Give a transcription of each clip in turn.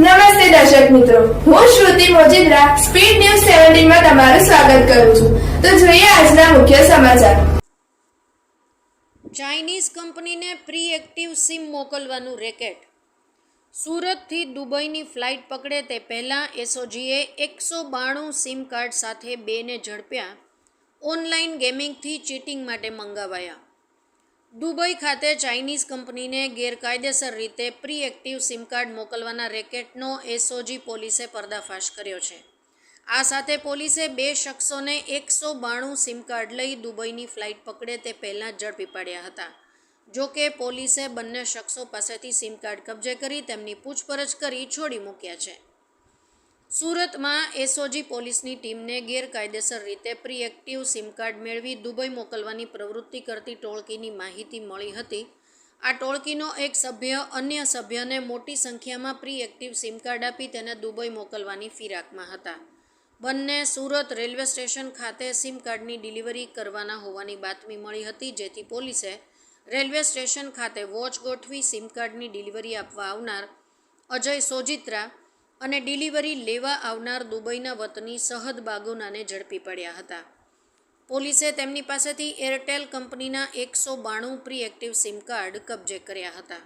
નમસ્તે દર્શક મિત્રો. હું શ્રુતિ મોજીદ્રા, સ્પીડ ન્યૂઝ સેવન્ટીનમાં તમારું સ્વાગત કરું છું. તો જોઈએ આજના મુખ્ય સમાચાર. ચાઇનીઝ કંપનીને પ્રી એક્ટિવ સિમ મોકલવાનું રેકેટ. સુરતથી દુબઈની ફ્લાઇટ પકડે તે પહેલાં એસઓજીએ એકસો બાણું સિમ કાર્ડ સાથે બેને ઝડપ્યા. ઓનલાઈન ગેમિંગથી ચીટિંગ માટે મંગાવાયા. દુબઈ ખાતે ચાઇનીઝ કંપનીને ગેરકાયદેસર રીતે પ્રી એક્ટિવ સિમ કાર્ડ મોકલવાના રેકેટનો એસઓજી પોલીસે પર્દાફાશ કર્યો છે. આ સાથે પોલીસે બે શખ્સોને એકસો બાણું સિમ કાર્ડ લઈ દુબઈની ફ્લાઇટ પકડે તે પહેલાં ઝડપી પાડ્યા હતા. જો કે પોલીસે બંને શખ્સો પાસેથી સિમ કાર્ડ કબજે કરી તેમની પૂછપરછ કરી છોડી મૂક્યા છે. સુરતમાં એસઓજી પોલીસની ટીમને ગેરકાયદેસર રીતે પ્રી એક્ટિવ સિમ કાર્ડ મેળવી દુબઈ મોકલવાની પ્રવૃત્તિ કરતી ટોળકીની માહિતી મળી હતી. આ ટોળકીનો એક સભ્ય, અન્ય સભ્યને મોટી સંખ્યામાં પ્રી એક્ટિવ સિમ કાર્ડ આપી તેને દુબઈ મોકલવાની ફિરાકમાં હતા. બંને સુરત રેલવે સ્ટેશન ખાતે સિમ કાર્ડની ડિલિવરી કરવાના હોવાની બાતમી મળી હતી, જેથી પોલીસે રેલવે સ્ટેશન ખાતે વોચ ગોઠવી સિમ કાર્ડની ડિલિવરી આપવા આવનાર અજય સોજિત્રા અને ડિલિવરી લેવા આવનાર દુબઈના વતની સહદ બાગુનાને ઝડપી પડ્યા હતા. પોલીસે તેમની પાસેથી એરટેલ કંપનીના એકસો બાણું પ્રી એક્ટિવ સિમ કાર્ડ કબજે કર્યા હતા.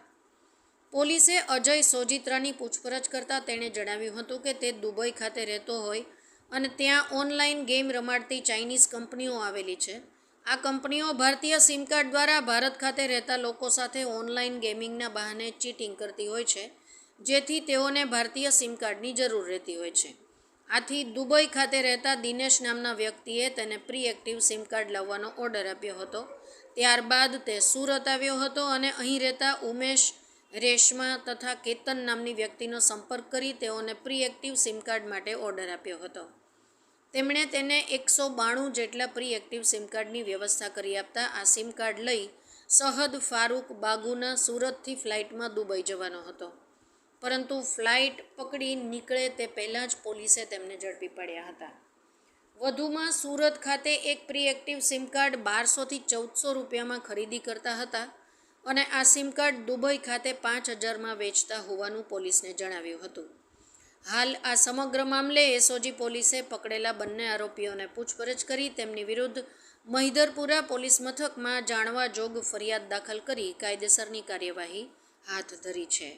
પોલીસે અજય સોજિત્રાની પૂછપરછ કરતાં તેણે જણાવ્યું હતું કે તે દુબઈ ખાતે રહેતો હોય અને ત્યાં ઓનલાઈન ગેમ રમાડતી ચાઇનીઝ કંપનીઓ આવેલી છે. આ કંપનીઓ ભારતીય સિમ કાર્ડ દ્વારા ભારત ખાતે રહેતા લોકો સાથે ઓનલાઈન ગેમિંગના બહાને ચીટિંગ કરતી હોય છે જેથી તેઓને ભારતીય સિમ કાર્ડની જરૂર રહેતી હોય છે. આથી દુબઈ ખાતે રહેતા દિનેશ નામના વ્યક્તિએ તેને પ્રી એક્ટિવ સિમ કાર્ડ લાવવાનો ઓર્ડર આપ્યો હતો. ત્યારબાદ તે સુરત આવ્યો હતો અને અહીં રહેતા ઉમેશ, રેશમા તથા કેતન નામની વ્યક્તિનો સંપર્ક કરી તેઓને પ્રી એક્ટિવ સિમ કાર્ડ માટે ઓર્ડર આપ્યો હતો. તેમણે તેને એકસો બાણું જેટલા પ્રી એક્ટિવ સિમ કાર્ડની વ્યવસ્થા કરી આપતા આ સિમ કાર્ડ લઈ સહદ ફારૂક બાગુના સુરતથી ફ્લાઇટમાં દુબઈ જવાનો હતો. પરંતુ ફ્લાઇટ પકડી નીકળે તે પહેલાં જ પોલીસે તેમને ઝડપી પડ્યા હતા. વધુમાં સુરત ખાતે એક પ્રી એક્ટિવ સિમ કાર્ડ બારસોથી ચૌદસો રૂપિયામાં ખરીદી કરતા હતા અને આ સિમ કાર્ડ દુબઈ ખાતે પાંચ હજારમાં વેચતા હોવાનું પોલીસને જણાવ્યું હતું. હાલ આ સમગ્ર મામલે એસઓજી પોલીસે પકડેલા બંને આરોપીઓને પૂછપરછ કરી તેમની વિરુદ્ધ મહિધરપુરા પોલીસ મથકમાં જાણવા જોગ ફરિયાદ દાખલ કરી કાયદેસરની કાર્યવાહી હાથ ધરી છે.